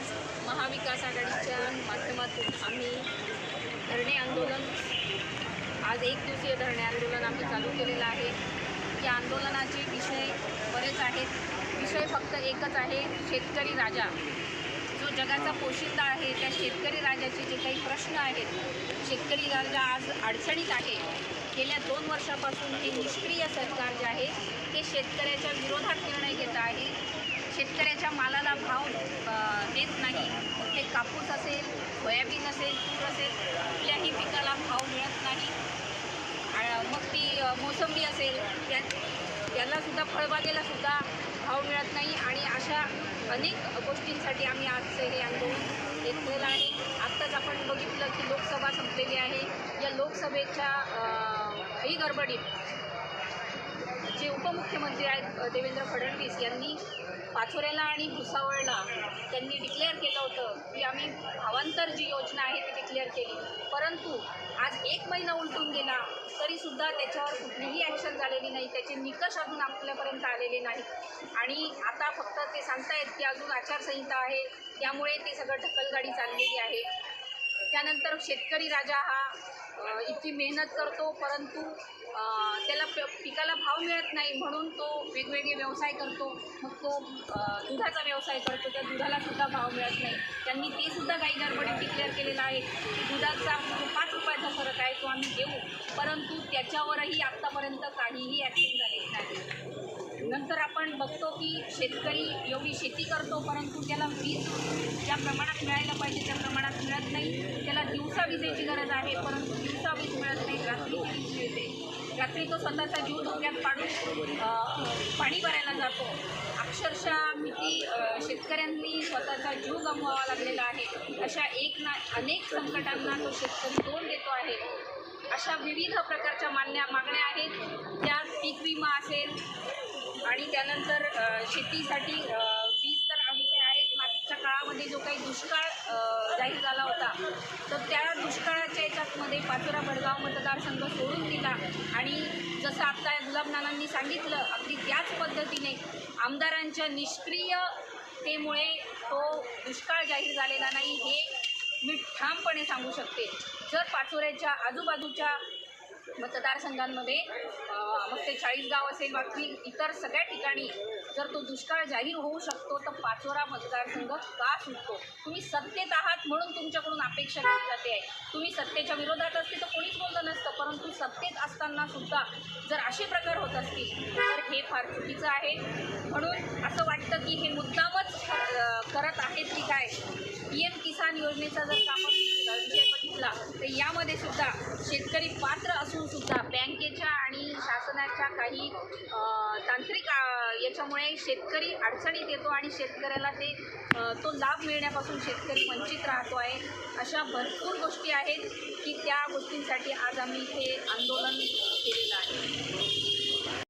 आज महाविकास आघाडीच्या माध्यमातून आम्ही धरणे आंदोलन आज एक दिवसीय धरणे आंदोलन आम्ही चालू केलेलं आहे. या आंदोलनाचे विषय बरेच आहेत. विषय फक्त एकच आहे शेतकरी राजा. जो जगाचा पोशिंदा आहे त्या शेतकरी राजाचे जे काही प्रश्न आहेत शेतकरी राजा आज अडचणीत आहे. गेल्या दोन वर्षापासून हे निष्क्रिय सरकार जे आहे ते शेतकऱ्याच्या विरोधात निर्णय घेत आहे. शेतकऱ्याच्या मालाला भाव देत नाही. ते कापूस असेल सोयाबीन असेल तूर असेल कुठल्याही पिकाला भाव मिळत नाही. मग ती मोसंबी असेल त्या त्यालासुद्धा फळबागेला सुद्धा भाव मिळत नाही. आणि अशा अनेक गोष्टींसाठी आम्ही आजचं हे आंदोलन घेतलेलं आहे. आत्ताच आपण बघितलं की लोकसभा संपलेली आहे. या लोकसभेच्या ही गडबडीत जे उपमुख्यमंत्री आहेत देवेंद्र फडणवीस यांनी पाचोऱ्याला आणि भुसावळला त्यांनी डिक्लेअर केलं होतं. की आम्ही भावांतर जी योजना आहे ती डिक्लेअर केली. परंतु आज एक महिना उलटून गेला तरीसुद्धा त्याच्यावर कुठलीही ॲक्शन झालेली नाही. त्याचे निकष अजून आपल्यापर्यंत आलेले नाही आणि आता फक्त ते सांगतायत की अजून आचारसंहिता आहे. त्यामुळे ते सगळं ढकलगाडी चाललेली आहे. त्यानंतर शेतकरी राजा हा इतकी मेहनत करतो परंतु त्याला प पिकाला भाव मिळत नाही म्हणून तो वेगवेगळे व्यवसाय करतो. मग तो दुधाचा व्यवसाय करतो त्या दुधाला सुद्धा भाव मिळत नाही. त्यांनी ते सुद्धा काही गडबडीत डिक्लेअर केलेलं आहे की दुधाचा पाच रुपयाचा फरक आहे तो आम्ही देऊ. परंतु त्याच्यावरही आत्तापर्यंत काहीही ॲक्शन झालेली नाही. नंतर आपण बघतो की शेतकरी एवढी शेती करतो परंतु त्याला वीज ज्या प्रमाणात मिळायला पाहिजे त्या प्रमाणात मिळत नाही. दिवसा विजेची गरज आहे परंतु दिवसा वीज मिळत नाही रात्री वीज मिळते. रात्री तो स्वतःचा जीव धोक्यात पाडून पाणी भरायला जातो. अक्षरशः किती शेतकऱ्यांनी स्वतःचा जीव गमवावा लागलेला आहे. अशा एक ना अनेक संकटांना तो शेतकरी तोंड देतो आहे. अशा विविध प्रकारच्या मान्या मागण्या आहेत. त्यात पीक विमा असेल आणि त्यानंतर शेतीसाठी अ, वीज तर विषय आहेत मागच्या काळामध्ये जो काही दुष्काळ अ, जाहीर झाला होता तर त्या दुष्काळाच्या याच्यातमध्ये पाचोरा भडगाव मतदारसंघ सोडून दिला. आणि जसं आत्ता गुलाबनानांनी सांगितलं अगदी त्याच पद्धतीने आमदारांच्या निष्क्रियतेमुळे तो दुष्काळ जाहीर झालेला नाही हे मी ठामपणे सांगू शकते. जर पाचोऱ्याच्या आजूबाजूच्या मतदारसंघांमध्ये मग ते चाळीसगाव असेल बाकी इतर सगळ्या ठिकाणी जर तो दुष्काळ जाहीर होऊ शकतो तर पाचोरा मतदारसंघ का सुटतो? तुम्ही सत्तेत आहात म्हणून तुमच्याकडून अपेक्षा केली जाते. आहे तुम्ही सत्तेच्या विरोधात असते तर कोणीच बोललं नसतं परंतु सत्तेत असताना सुद्धा जर असे प्रकार होत असतील तर हे फार चुकीचं आहे. म्हणून असं वाटतं की हे मुद्दामच करत आहेत की काय? पी एम किसान योजनेचा जर का आपण विषय बघितला तर यामध्ये सुद्धा शेतकरी पात्र असून सुद्धा बँकेच्या आणि शासनाच्या काही तांत्रिक याच्यामुळे शेतकरी अडचणीत येतो आणि शेतकऱ्याला ते तो लाभ मिळण्यापासून शेतकरी वंचित राहतो आहे. अशा भरपूर गोष्टी आहेत की त्या गोष्टींसाठी आज आम्ही इथे आंदोलन केलेलं आहे.